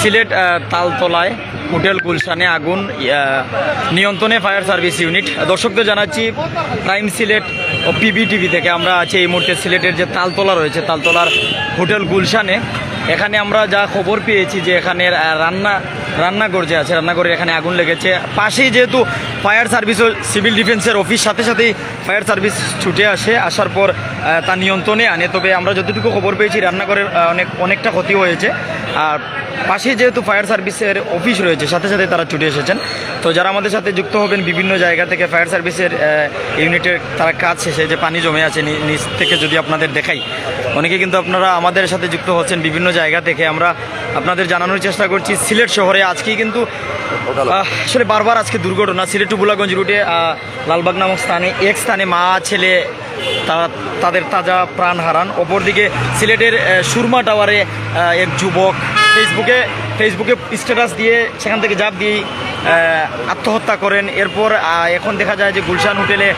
Sylhet তালতলায় hotel গুলশানে আগুন নিয়ন্ত্রণে ফায়ার সার্ভিস ইউনিট। দর্শকদের জানাচ্ছি, প্রাইম সিলেট ও পিবি টিভি থেকে আমরা আছি এই মুহূর্তে সিলেটের যে তালতলা রয়েছে, তালতলার হোটেল গুলশানে। এখানে আমরা যা খবর পেয়েছি যে এখানে রান্না রান্নাঘর যে আছে, রান্নাঘরে এখানে আগুন লেগেছে। পাশেই যেহেতু ফায়ার সার্ভিস ও সিভিল ডিফেন্সের অফিস, সাথে সাথেই ফায়ার সার্ভিস ছুটে আসে, আসার পর তা নিয়ন্ত্রণে আনে। তবে আমরা যতটুকু খবর পেয়েছি, রান্নাঘরের অনেক, অনেকটা ক্ষতি হয়েছে। আর পাশেই যেহেতু ফায়ার সার্ভিসের অফিস রয়েছে, সাথে সাথে তারা ছুটে এসেছেন। তো যারা আমাদের সাথে যুক্ত হবেন, বিভিন্ন জায়গা থেকে ফায়ার সার্ভিসের ইউনিটের তারা কাজ শেষে যে পানি জমে আছে নিচ থেকে যদি আপনাদের দেখাই, অনেকে কিন্তু আপনারা আমাদের সাথে যুক্ত হচ্ছেন, বিভিন্ন জায়গা থেকে আমরা আপনাদের জানানোর চেষ্টা করছি সিলেট শহরে। আজকেই কিন্তু আসলে বারবার আজকে দুর্ঘটনা। সিলেট টু বুলাগঞ্জ রুটে লালবাগ নামক স্থানে এক স্থানে মা ছেলে তারা তাদের তাজা প্রাণ হারান। অপরদিকে সিলেটের সুরমা টাওয়ারে এক যুবক ফেসবুকে ফেসবুকে স্ট্যাটাস দিয়ে সেখান থেকে জাপ দিয়ে আত্মহত্যা করেন। এরপর এখন দেখা যায় যে গুলশান হোটেলে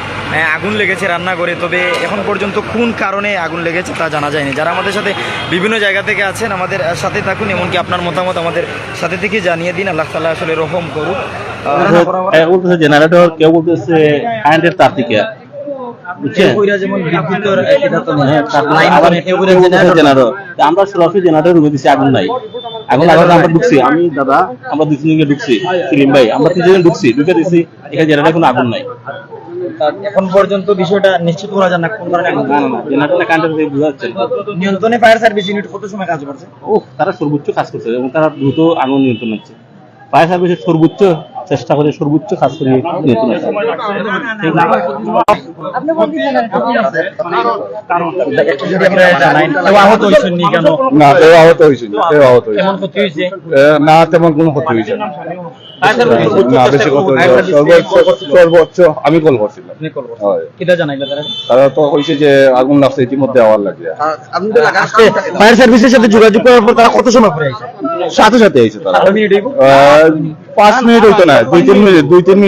আগুন লেগেছে রান্না করে তবে এখন পর্যন্ত কোন কারণে আগুন লেগেছে তা জানা যায়নি। যারা আমাদের সাথে বিভিন্ন জায়গা থেকে আছেন আমাদের সাথে থাকুন। এমনকি আপনার মতামত আমাদের সাথে থেকে জানিয়ে দিন। আল্লাহ তালা আসলে রহম করুক। জেনারেটর কেউ বলতেছে কারেন্টের তার থেকে। আমরা সরাসরি জেনারেটর রুমে দিছি আগুন নাই আগুন লাগাতে আমরা ঢুকছি আমি দাদা আমরা ঢুকছি সেলিম ভাই আমরা তিনজন ঢুকছি ঢুকে দিছি এখানে জেনারেটর কোনো আগুন নাই এখন পর্যন্ত বিষয়টা নিশ্চিত করা যায় না কোন কারণে আগুন না না না জেনারেটরটা থেকে বোঝা যাচ্ছে নিয়ন্ত্রণে ফায়ার সার্ভিস ইউনিট কত সময় কাজ করছে ও তারা সর্বোচ্চ কাজ করছে এবং তারা দ্রুত আগুন নিয়ন্ত্রণ হচ্ছে ফায়ার সার্ভিসের সর্বোচ্চ চেষ্টা করে সর্বোচ্চ কাজ করে কেন? না কেউ আহত হয়েছে? না তেমন কোনো ক্ষতি হয়েছে না না বেশি ক্ষতি সর্বোচ্চ সর্বোচ্চ আমি কল করছিলাম। আপনি কল করছেন। কিটা জানাইলে তারা? তারা তো হয়েছে যে আগুন লাগছে ইতিমধ্যে আওয়ার লাগে ফায়ার সার্ভিসের সাথে যোগাযোগ করার পর তারা কত সময় পরে আইছে? সাথে সাথে আইছে তারা। মিনিট পাঁচ মিনিট হইতো না দুই তিন মিনিট দুই তিন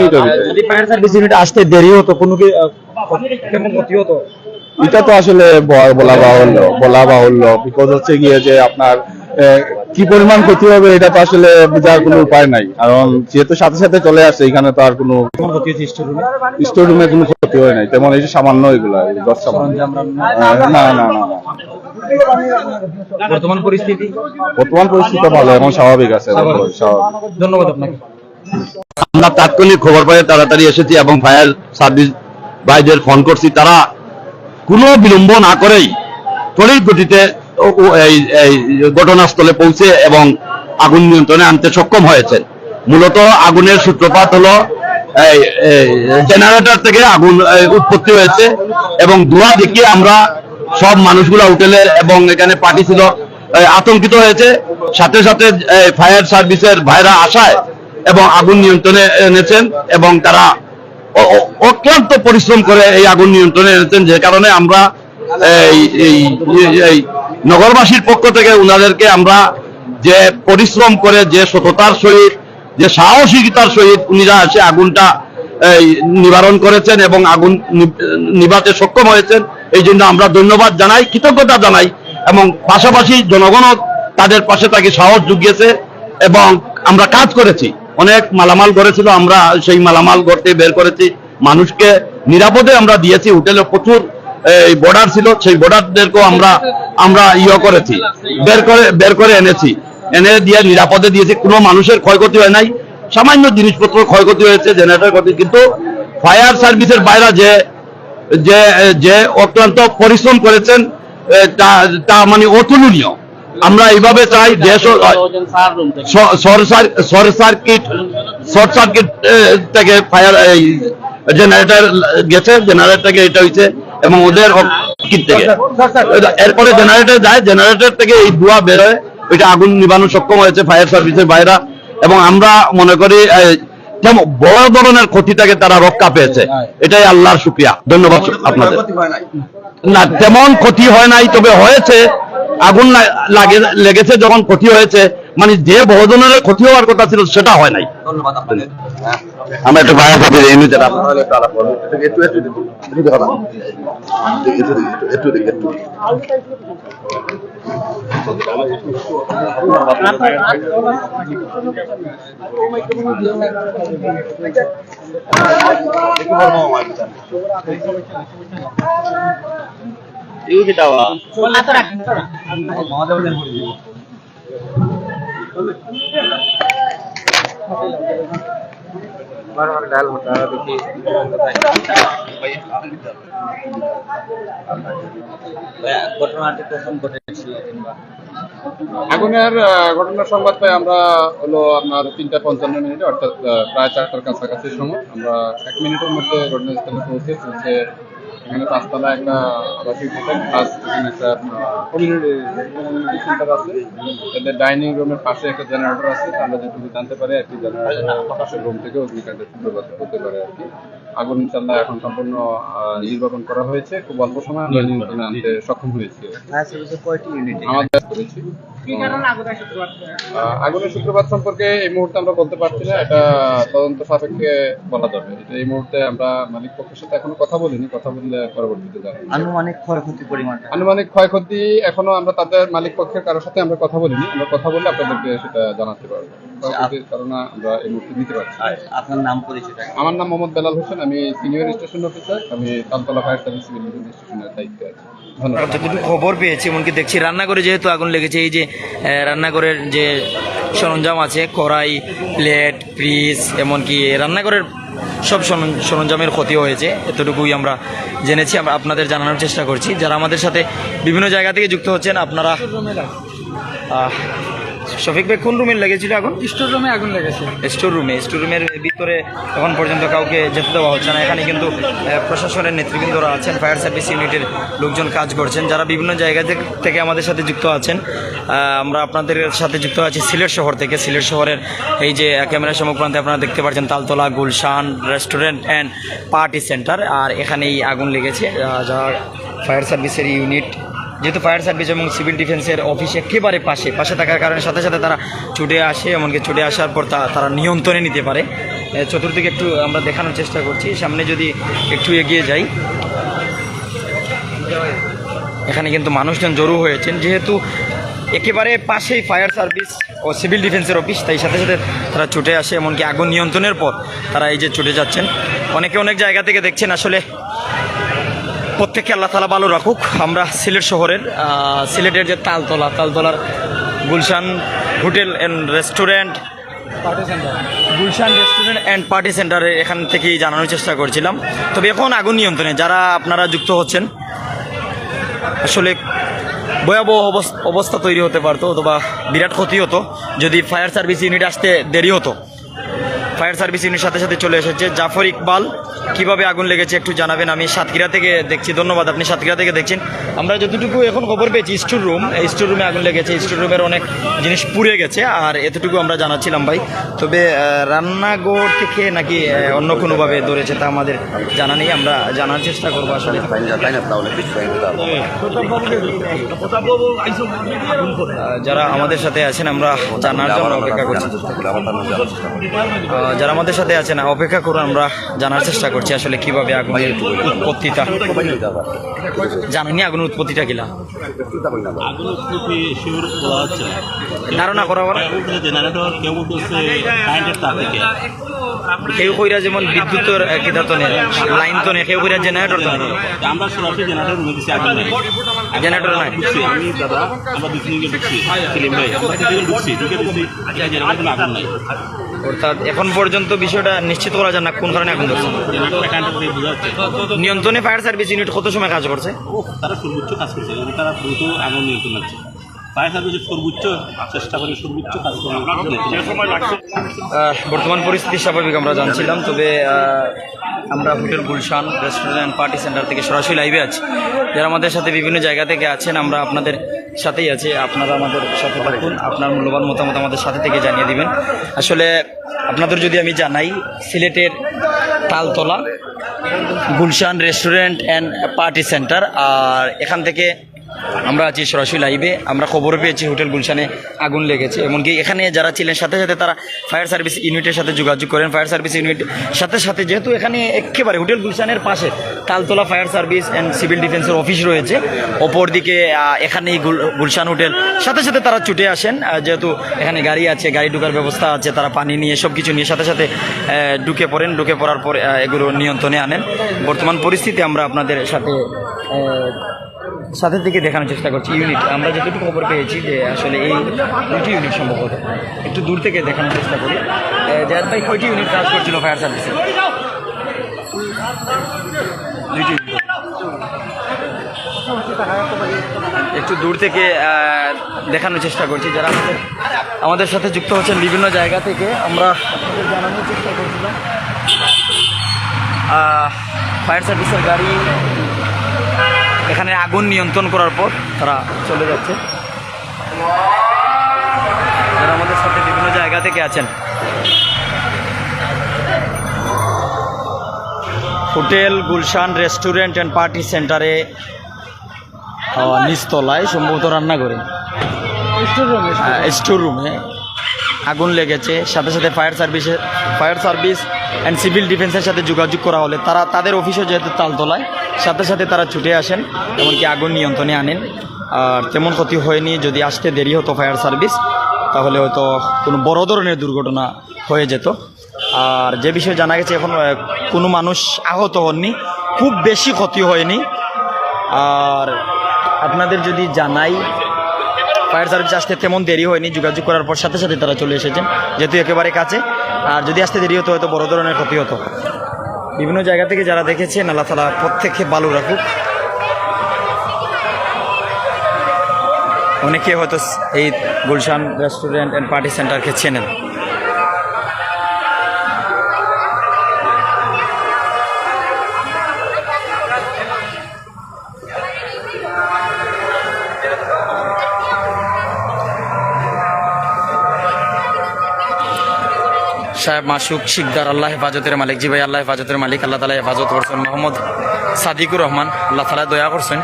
যদি ফায়ার সার্ভিস ইউনিট আসতে দেরি হতো কোনো কি কেমন ক্ষতি হতো? এটা তো আসলে ব- বলা বাহুল্য বলা বাহুল্য বিকজ হচ্ছে গিয়ে যে আপনার কি পরিমাণ ক্ষতি হবে এটা তো আসলে বোঝার কোনো উপায় নাই। কারণ যেহেতু সাথে সাথে চলে আসছে এখানে তো আর কোনো স্টোর রুমে কোনো ক্ষতি হয় নাই। তেমন এই যে সামান্য এগুলা দশ সামান্য। না? না না না বর্তমান পরিস্থিতি? বর্তমান পরিস্থিতি ভালো এখন স্বাভাবিক আছে ধন্যবাদ আপনাকে। আমরা তাৎক্ষণিক খবর পেয়ে তাড়াতাড়ি এসেছি এবং ফায়ার সার্ভিস ভাইদের ফোন করছি। তারা কোনো বিলম্ব না করেই তড়িৎ গতিতে ঘটনাস্থলে পৌঁছে এবং আগুন নিয়ন্ত্রণে আনতে সক্ষম হয়েছে। মূলত আগুনের সূত্রপাত হলো জেনারেটর থেকে আগুন উৎপত্তি হয়েছে এবং ধোঁয়া দেখিয়ে আমরা সব মানুষগুলা হোটেলে এবং এখানে পার্টি ছিল আতঙ্কিত হয়েছে। সাথে সাথে ফায়ার সার্ভিসের ভাইরা আসায় এবং আগুন নিয়ন্ত্রণে এনেছেন এবং তারা অক্লান্ত পরিশ্রম করে এই আগুন নিয়ন্ত্রণে এনেছেন। যে কারণে আমরা এই নগরবাসীর পক্ষ থেকে উনাদেরকে আমরা যে পরিশ্রম করে যে সততার সহিত, যে সাহসিকতার সহিত উনিরা এসে আগুনটা নিবারণ করেছেন এবং আগুন নি- নিভাতে সক্ষম হয়েছেন। এই জন্য আমরা ধন্যবাদ জানাই, কৃতজ্ঞতা জানাই এবং পাশাপাশি জনগণও তাদের পাশে তাকে সাহস জুগিয়েছে এবং আমরা কাজ করেছি। অনেক মালামাল করেছিল আমরা সেই মালামাল করতে বের করেছি। মানুষকে নিরাপদে আমরা দিয়েছি, হোটেলে প্রচুর এই বর্ডার ছিল, সেই বর্ডারদেরকেও আমরা আমরা ইয়ে করেছি। বের করে বের করে এনেছি। এনে দিয়ে নিরাপদে দিয়েছি। কোনো মানুষের ক্ষয়ক্ষতি হয় নাই। সামান্য জিনিসপত্র ক্ষয়ক্ষতি হয়েছে, জেনারেটর ক্ষতি। কিন্তু ফায়ার সার্ভিসের বাইরে যে যে যে অক্লান্ত পরিশ্রম করেছেন তা মানে অতুলনীয়। আমরা এইভাবে চাই দেশ শর্ট সার্কিট শর্ট সার্কিট থেকে ফায়ার জেনারেটর গেছে জেনারেটর থেকে এটা হয়েছে এবং ওদের থেকে। এরপরে জেনারেটর যায় জেনারেটর থেকে এই ধোঁয়া বেরোয় ওইটা আগুন নিবানো সক্ষম হয়েছে ফায়ার সার্ভিসের বাইরা এবং আমরা মনে করি যেমন বড় ধরনের ক্ষতিটাকে তারা রক্ষা পেয়েছে। এটাই আল্লাহর শুক্রিয়া। ধন্যবাদ আপনাদের। না তেমন ক্ষতি হয় নাই তবে হয়েছে। আগুন লাগে লেগেছে যখন ক্ষতি হয়েছে মানে যে বহুজনের ক্ষতি হওয়ার কথা ছিল সেটা হয় নাই। আমরা একটু বাইরে থেকে এই নিতে আগুনের আহ, ঘটনার সংবাদ পাই আমরা হলো আপনার তিনটা পঞ্চান্ন মিনিটে অর্থাৎ প্রায় চারটার কাছাকাছি সময়। আমরা এক মিনিটের মধ্যে ঘটনাস্থলে পৌঁছে পৌঁছে এখানে পাঁচতলা একটা আবাসিক হোটেল প্লাস এখানে একটা সেন্টার আছে। তাদের ডাইনিং রুমের পাশে একটা জেনারেটর আছে আমরা যেটুকু জানতে পারি আর কি জেনারেটর পাশের রুম থেকে অগ্নিকাণ্ডের সূত্রপাত হতে পারে আর কি। আগুন ইনশাল্লাহ এখন সম্পূর্ণ নির্বাপন করা হয়েছে খুব অল্প সময় আমরা নিয়ন্ত্রণে আনতে সক্ষম হয়েছি। আমাদের করেছি। আগুনের সূত্রপাত সম্পর্কে এই মুহূর্তে আমরা বলতে পারছি না এটা তদন্ত সাপেক্ষে বলা যাবে। এটা এই মুহূর্তে আমরা মালিক পক্ষের সাথে এখনও কথা বলিনি কথা বললে পরবর্তীতে যাবে আনুমানিক ক্ষয়ক্ষতি পরিমাণ আনুমানিক ক্ষয়ক্ষতি এখনও আমরা তাদের মালিক পক্ষের কারোর সাথে আমরা কথা বলিনি আমরা কথা বললে আপনাদেরকে সেটা জানাতে পারব। ধারণা আমরা এই মুহূর্তে দিতে পারছি। আপনার নাম পরিচয়টা? আমার নাম মোহাম্মদ বেলাল হোসেন আমি সিনিয়র স্টেশন অফিসার আমি Taltala fire service civil defence স্টেশনের দায়িত্বে আছি। ধন্যবাদ। যতটুকু খবর পেয়েছি এমনকি দেখছি রান্নাঘরে যেহেতু আগুন লেগেছে এই যে রান্নাঘরের যে সরঞ্জাম আছে কড়াই প্লেট ফ্রিজ এমনকি রান্নাঘরের সব সরঞ্জামের ক্ষতি হয়েছে এতটুকুই আমরা জেনেছি আমরা আপনাদের জানানোর চেষ্টা করছি। যারা আমাদের সাথে বিভিন্ন জায়গা থেকে যুক্ত হচ্ছেন আপনারা শফিক ভাই কোন রুমে লেগেছিল আগুন স্টোর রুমে আগুন লেগেছে। স্টোর রুমে স্টোর রুমের ভিতরে এখন পর্যন্ত কাউকে যেতে দেওয়া হচ্ছে না। এখানে কিন্তু প্রশাসনের নেতৃবৃন্দরা আছেন ফায়ার সার্ভিস ইউনিটের লোকজন কাজ করছেন। যারা বিভিন্ন জায়গা থেকে- আমাদের সাথে যুক্ত আছেন আমরা আপনাদের সাথে যুক্ত আছি সিলেট শহর থেকে। সিলেট শহরের এই যে ক্যামেরার সম্মুখপ্রান্তে আপনারা দেখতে পাচ্ছেন Taltala Gulshan restaurant and party centre আর এখানেই আগুন লেগেছে যা ফায়ার সার্ভিসের ইউনিট যেহেতু ফায়ার সার্ভিস এবং সিভিল ডিফেন্সের অফিস একেবারে পাশে পাশে থাকার কারণে সাথে সাথে তারা ছুটে আসে, এমনকি ছুটে আসার পর তারা নিয়ন্ত্রণে নিতে পারে। চতুর্দিকে একটু আমরা দেখানোর চেষ্টা করছি। সামনে যদি একটু এগিয়ে যাই, এখানে কিন্তু মানুষজন জড়ো হয়েছেন। যেহেতু একেবারে পাশেই ফায়ার সার্ভিস ও সিভিল ডিফেন্সের অফিস, তাই সাথে সাথে তারা ছুটে আসে, এমনকি আগুন নিয়ন্ত্রণের পর তারা এই যে ছুটে যাচ্ছেন। অনেকে অনেক জায়গা থেকে দেখছেন আসলে প্রত্যেককে আল্লাহ তালা ভালো রাখুক। আমরা সিলেট শহরের সিলেটের যে Taltala তালতলার Gulshan hotel and restaurant Gulshan restaurant and party সেন্টারে এখান থেকেই জানানোর চেষ্টা করছিলাম। তবে এখন আগুন নিয়ন্ত্রণে যারা আপনারা যুক্ত হচ্ছেন আসলে ভয়াবহ অবস- অবস্থা তৈরি হতে পারতো অথবা বিরাট ক্ষতি হতো। যদি ফায়ার সার্ভিস ইউনিট আসতে দেরি হতো ফায়ার সার্ভিস ইউনিট সাথে সাথে চলে এসেছে। জাফর ইকবাল কীভাবে আগুন লেগেছে একটু জানাবেন। আমি সাতক্ষীরা থেকে দেখছি। ধন্যবাদ আপনি সাতক্ষীরা থেকে দেখছেন। আমরা যতটুকু এখন খবর পেয়েছি স্টোর রুম এই স্টোর রুমে আগুন লেগেছে। স্টোর রুমের অনেক জিনিস পুড়ে গেছে আর এতটুকু আমরা জানাচ্ছিলাম ভাই। তবে রান্নাঘর থেকে নাকি অন্য কোনোভাবে ধরেছে তা আমাদের জানা নেই। আমরা জানার চেষ্টা করব আসলে। যারা আমাদের সাথে আছেন আমরা জানার জন্য অপেক্ষা করছি। যারা আমাদের সাথে আছেন, অপেক্ষা করুন আমরা জানার চেষ্টা করছি আসলে কীভাবে আগুনের উৎপত্তিটা জানেনি আগুনের উৎপত্তিটা কিলা আগুন ধারণা করা জেনারেটর কেউ কইরা যেমন বিদ্যুতের কিতা তো নেই, লাইন তো নেই, কেউ কইরা জেনারেটর তো নেই। আমরা সরাসরি জেনারেটর রুমে দিচ্ছি আগুন জেনারেটর নাই আমি দাদা আমরা আমরা জেনারেটর আগুন নাই। অর্থাৎ এখন পর্যন্ত বিষয়টা নিশ্চিত করা যায় না কোন কারণে আগুন ধরছে নিয়ন্ত্রণে ফায়ার সার্ভিস ইউনিট কত সময় কাজ করছে? তারা সর্বোচ্চ কাজ করছে। এবং তারা দ্রুত আগুন নিয়ন্ত্রণ আছে ফায়ার সার্ভিসের সর্বোচ্চ চেষ্টা করে সর্বোচ্চ কাজ বর্তমান পরিস্থিতি স্বাভাবিক আমরা জানছিলাম তবে আমরা hotel Gulshan restaurant party centre থেকে সরাসরি লাইভে আছি। যারা আমাদের সাথে বিভিন্ন জায়গা থেকে আছেন আমরা আপনাদের সাথেই আছে, আপনারা আমাদের সাথে থাকুন, আপনার মূল্যবান মতামত আমাদের সাথে থেকে জানিয়ে দিবেন। আসলে আপনাদের যদি আমি জানাই, সিলেটের Taltala, Gulshan restaurant and party centre আর এখান থেকে আমরা আছি সরাসরি লাইভে আমরা খবর পেয়েছি হোটেল গুলশানে আগুন লেগেছে। এমনকি এখানে যারা ছিলেন সাথে সাথে তারা ফায়ার সার্ভিস ইউনিটের সাথে যোগাযোগ করেন। ফায়ার সার্ভিস ইউনিট সাথে সাথে যেহেতু এখানে একেবারে হোটেল গুলশানের পাশে Taltala fire service and civil ডিফেন্সের অফিস রয়েছে। অপরদিকে আহ, এখানে এই গুল- গুলশান হোটেল। সাথে সাথে তারা ছুটে আসেন। যেহেতু এখানে গাড়ি আছে গাড়ি ঢুকার ব্যবস্থা আছে তারা পানি নিয়ে সব কিছু নিয়ে সাথে সাথে ঢুকে পড়েন। ঢুকে পড়ার পর এগুলো নিয়ন্ত্রণে আনেন। বর্তমান পরিস্থিতি আমরা আপনাদের সাথে সাথে থেকে দেখানোর চেষ্টা করছি ইউনিট আমরা যেটুকু খবর পেয়েছি যে আসলে এই দুটি ইউনিট সম্ভবত একটু দূর থেকে দেখানোর চেষ্টা করি। যার ভাই, কয়টি ইউনিট কাজ করছিল ফায়ার সার্ভিসে। একটু দূর থেকে দেখানোর চেষ্টা করছি। যারা আমাদের আমাদের সাথে যুক্ত হচ্ছেন বিভিন্ন জায়গা থেকে, আমরা জানানোর চেষ্টা করছিলাম। ফায়ার সার্ভিসের গাড়ি এখানে আগুন নিয়ন্ত্রণ করার পর তারা চলে যাচ্ছে। যারা আমাদের সাথে বিভিন্ন জায়গা থেকে আছেন। Hotel Gulshan restaurant and party সেন্টারে নিচতলায় সম্ভবত রান্না করে স্টোর রুমে আগুন লেগেছে। সাথে সাথে ফায়ার সার্ভিসে ফায়ার সার্ভিস অ্যান্ড সিভিল ডিফেন্সের সাথে যোগাযোগ করা হলে তারা তাদের অফিসও যেহেতু তালতলায়, সাথে সাথে তারা ছুটে আসেন, এমনকি আগুন নিয়ন্ত্রণে আনেন। আর তেমন ক্ষতি হয়নি, যদি আসতে দেরি হতো ফায়ার সার্ভিস তাহলে হয়তো কোনো বড় ধরনের দুর্ঘটনা হয়ে যেত। আর যে বিষয়ে জানা গেছে, এখন কোনো মানুষ আহত হননি, খুব বেশি ক্ষতি হয়নি। আর আপনাদের যদি জানাই ফায়ার সার্ভিস আসতে তেমন দেরি হয়নি, যোগাযোগ করার পর সাথে সাথে তারা চলে এসেছেন যেহেতু একেবারে কাছে। আর যদি আসতে দেরি হতো, হয়তো বড় ধরনের ক্ষতি হতো। বিভিন্ন জায়গা থেকে যারা দেখেছেন, আল্লাহ তালা প্রত্যেককে ভালো রাখুক। অনেকে হয়তো এই গুলশান রেস্টুরেন্ট অ্যান্ড পার্টি সেন্টারকে চেনেন। সাহেব মাসুক শিকদার, আল্লাহ হেফাজতের মালিক। জিবাই আল্লাহ হেফাজতের মালিক, আল্লাহ তালা হেফাজত করছেন। মোহাম্মদ সাদিকুর রহমান, আল্লাহ তালা দয়া করছেন।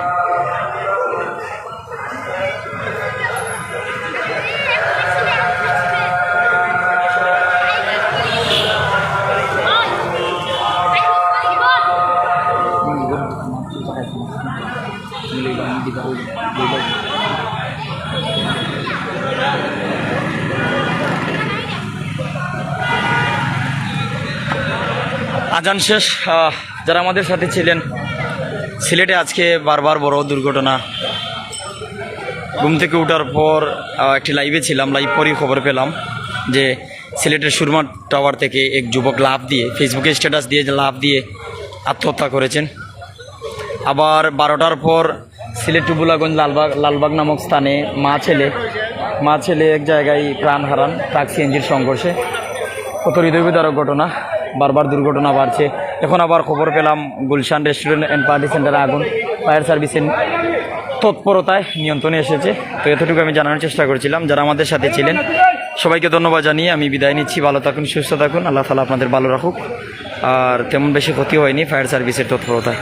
আজান শেষ যারা আমাদের সাথে ছিলেন, সিলেটে আজকে বারবার বড় দুর্ঘটনা। ঘুম থেকে ওঠার পর একটি লাইভে ছিলাম লাইভ পরেই খবর পেলাম যে সিলেটের সুরমা টাওয়ার থেকে এক যুবক লাভ দিয়ে ফেসবুকে স্ট্যাটাস দিয়ে লাভ দিয়ে আত্মহত্যা করেছেন। আবার বারোটার পর সিলেট টুবুলাগঞ্জ লালবাগ লালবাগ নামক স্থানে মা ছেলে মা ছেলে এক জায়গায় প্রাণ হারান ট্রাক সিএনজির সংঘর্ষে। কত হৃদয়বিদারক ঘটনা। বারবার দুর্ঘটনা বাড়ছে। এখন আবার খবর পেলাম গুলশান রেস্টুরেন্ট অ্যান্ড পার্টি সেন্টারে আগুন। ফায়ার সার্ভিসের তৎপরতায় নিয়ন্ত্রণে এসেছে। তো এতটুকু আমি জানানোর চেষ্টা করছিলাম। যারা আমাদের সাথে ছিলেন, সবাইকে ধন্যবাদ জানিয়ে আমি বিদায় নিচ্ছি। ভালো থাকুন, সুস্থ থাকুন। আল্লাহ তালা আপনাদের ভালো রাখুক। আর তেমন বেশি ক্ষতি হয়নি ফায়ার সার্ভিসের তৎপরতায়।